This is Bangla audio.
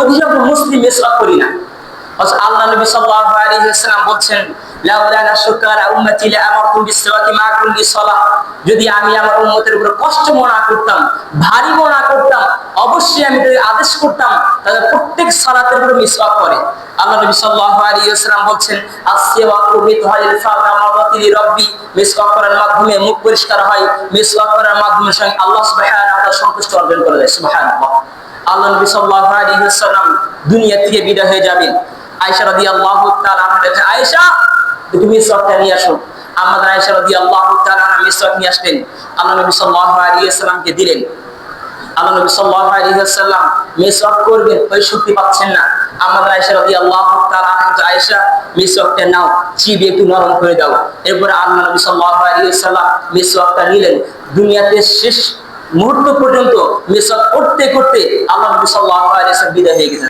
অধিকাংশ মুসলিম মিসওয়াক করি না। আল্লাহ নবী সাল্লাল্লাহু আলাইহি ওয়াসাল্লাম বলছেন লাউলা নাশুকার উম্মতি লাআমারতুম বিসওয়াকি মা কুল্লি সালাহ। যদি আমি আমার উম্মতের উপর কষ্ট মনে করতাম, ভারী মনে করতাম, অবশ্যই আমি তাদের আদেশ করতাম তাদের প্রত্যেক সালাতের উপর মিসওয়াক করে। আল্লাহ নবী সাল্লাল্লাহু আলাইহি ওয়াসাল্লাম বলছেন, আসসিওয়াকু মিতহাইল ফামা মাদাতি রাব্বি। মিসওয়াক করার মাধ্যমে মুখ পরিষ্কার হয়, মিসওয়াক করার মাধ্যমে স্বয়ং আল্লাহ সুবহানাহু ওয়া তাআলা সন্তুষ্ট অর্জন করে দেয়। সুবহানাল্লাহ। আল্লাহ নবী সাল্লাল্লাহু আলাইহি ওয়াসাল্লাম দুনিয়া থেকে বিদায় হয়ে যাবেন। আয়েশা রাদিয়াল্লাহু তাআলা আনহা দেখেন আয়েশা, তুমি মিসওয়াকটা নিয়ে আসো। আমাদের আয়েশা রাদিয়াল্লাহু তাআলা আনহা মিসওয়াক নিয়ে আসলেন আল্লাহ নবী সাল্লাল্লাহু আলাইহি ওয়াসাল্লামকে দিলেন। আল্লাহ নবী সাল্লাল্লাহু আলাইহি ওয়াসাল্লাম মিসওয়াক করবেন ওই শক্তি পাচ্ছেন না। আমাদের আয়েশা রাদিয়াল্লাহু তাআলা আনহা আয়েশা, মিসওয়াকটা নাও, চিবি একটু নরম করে দাও। এরপরে আল্লাহ নবী সাল্লাল্লাহু আলাইহি ওয়াসাল্লাম মিসওয়াকটা নিলেন। দুনিয়াতে শেষ মুহূর্ত পর্যন্ত মিসওয়াক করতে করতে আল্লাহ নবী বিদায় হয়ে গেছেন।